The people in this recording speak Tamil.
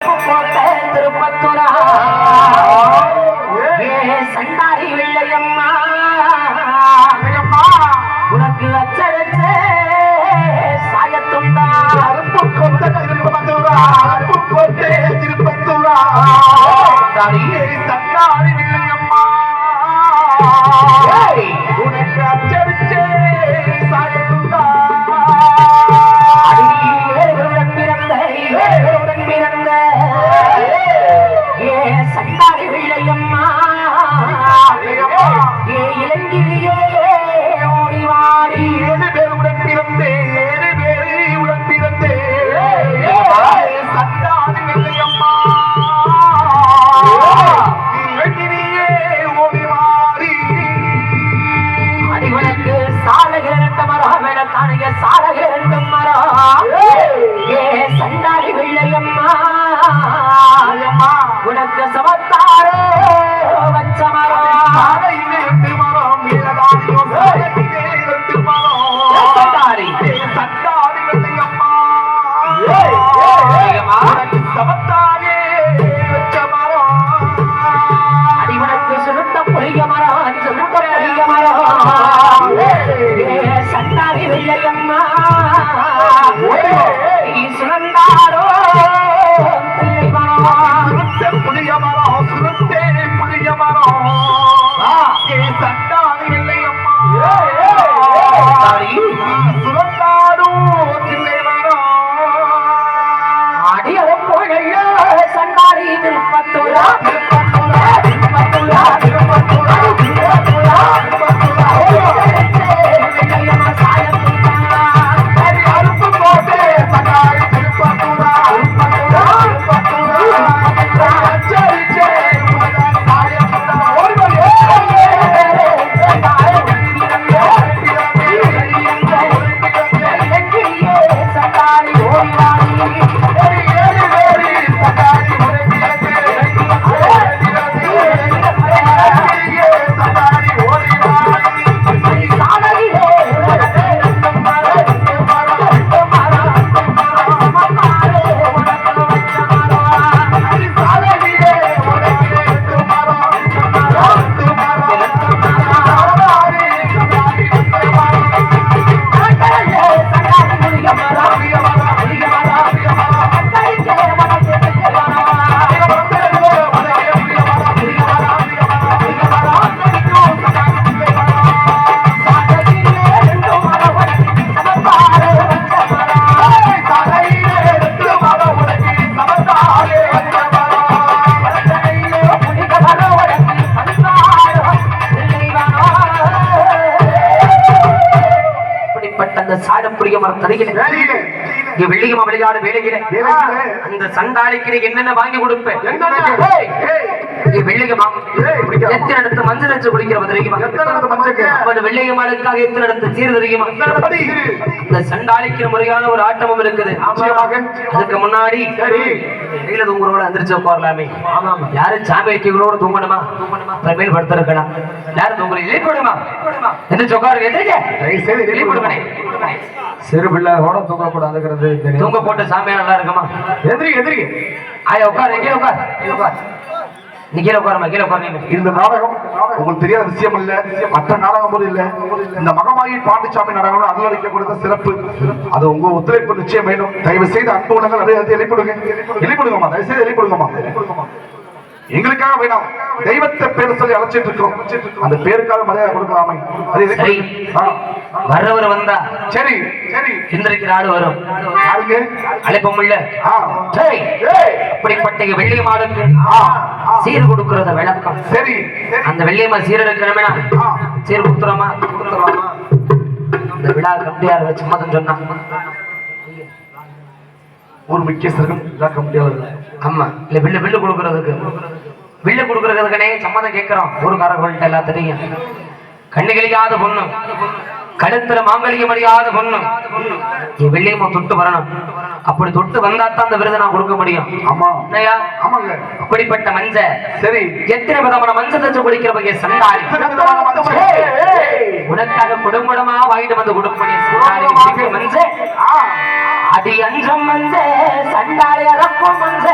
கோட்டை திருப்பத்தூரா ஏ சண்டாரி வெள்ளையம்மா உனக்கு அச்சடிச்ச சாயத்துண்டா அருப்பு கொண்ட திருப்பத்தூரா அருப்பு கொண்டே திருப்பத்தூரா சண்டாரி. தன்னாரி உனக்கு சாயத்துண்டா பிறந்த பிறந்த திருப்பத்தூரா சாடப்புரிய மரம் தருகிறேன் இங்க வெள்ளியம்மா விளையாடு வேலையில. அந்த சண்டாளிக்கு என்னென்ன வாங்கி கொடுப்பேன் வெள்ளியம்மா எத்தனை இடத்து மஞ்சள் வச்சு குடிக்கிற தெரியுமா? அப்ப வெள்ளியம்மாளுக்காக எத்தனை இடத்து சீர் தெரியுமா? இந்த சண்டாளிக்கு முறையான ஒரு ஆட்டமும் இருக்குது. அதுக்கு முன்னாடி கையில தூங்குறவங்கள எந்திரிச்சு உட்காரலாமே. யாரும் சாமி வைக்கிறவங்களோட தூங்கணுமா? மேல் படுத்திருக்கலாம் யாரும் தூங்குற இழைப்படுமா எந்திரிச்சு உட்காருங்க எந்திரிக்க இழைப்படுமனே சிறு பிள்ளையோட தூங்கக்கூடாதுங்கிறது தூங்க போட்டு சாமியா நல்லா இருக்குமா? எதிரி எதிரி ஆயா உட்காரு கீழே உட்கார். உட்கார். நீ கீழே உட்காருமா இந்த நாடகம் உங்களுக்கு தெரியாத விஷயம் இல்ல மற்ற நாடகம் போது இல்ல. இந்த மகமாயி பாண்டிச்சாமி நாடகம் அனுமதிக்க கொடுத்த சிறப்பு அது உங்க ஒத்துழைப்பு நிச்சயம் வேணும். தயவு செய்து அன்பு உலகம் நிறைய எழுப்பிடுங்க. எழுப்பிடுங்கம்மா தயவு செய்து எழுப்பிடுங்கம்மா. எங்களுக்காக வேணாம் தெய்வத்தை பேர் சொல்லி அழைச்சிட்டு இருக்கோம். அந்த பேருக்காக மரியாதை கொடுக்கலாமே. அது எதுக்கு? சரி. ஆ, வர்றவர் வந்தா சரி. சரி. எந்திரிக்கிற ஆடு வரும். அழைப்பம் இல்ல அப்படிப்பட்ட வெள்ளி மாடுக்கு சீர் கொடுக்கறத விளக்கம். சரி. அந்த வெள்ளியம்மா சீர் எடுக்கணுமே ஆ, சீர் கொடுத்துறோமா? கொடுத்துறோமா? இந்த விழா கம்பியார் வச்சு மதம் சொன்னா. ஒரு முக்கியஸ்தர்கள் இதாக்க முடியாதவர்கள் ஆமா. இல்ல வில்லு வில்லு கொடுக்கறதுக்கு. வில்லு கொடுக்கறதுக்குனே சம்மதம் கேட்கிறோம் ஊருக்காரர்கள்ட்ட எல்லாத்திலையும் கண்ணு கிளியாத பொண்ணு. கழுத்துல மாங்கலியம் அடியாத பொண்ணு நீ வெள்ளியம்மா தொட்டு வரணும். அப்படி தொட்டு வந்தா தான் அந்த விருதை நான் கொடுக்க முடியும். ஆமா. ஆமாங்க. அப்படிப்பட்ட மஞ்ச. சரி. எத்தனை விதமான மஞ்சள் தச்சு குடிக்கிற வகை ஏய். உனக்காக குடும்பமா வாங்கிட்டு வந்து குடிக்கிற மஞ்ச. அடி அஞ்சம் மஞ்ச. சண்டாளி அரப்பும் மஞ்ச.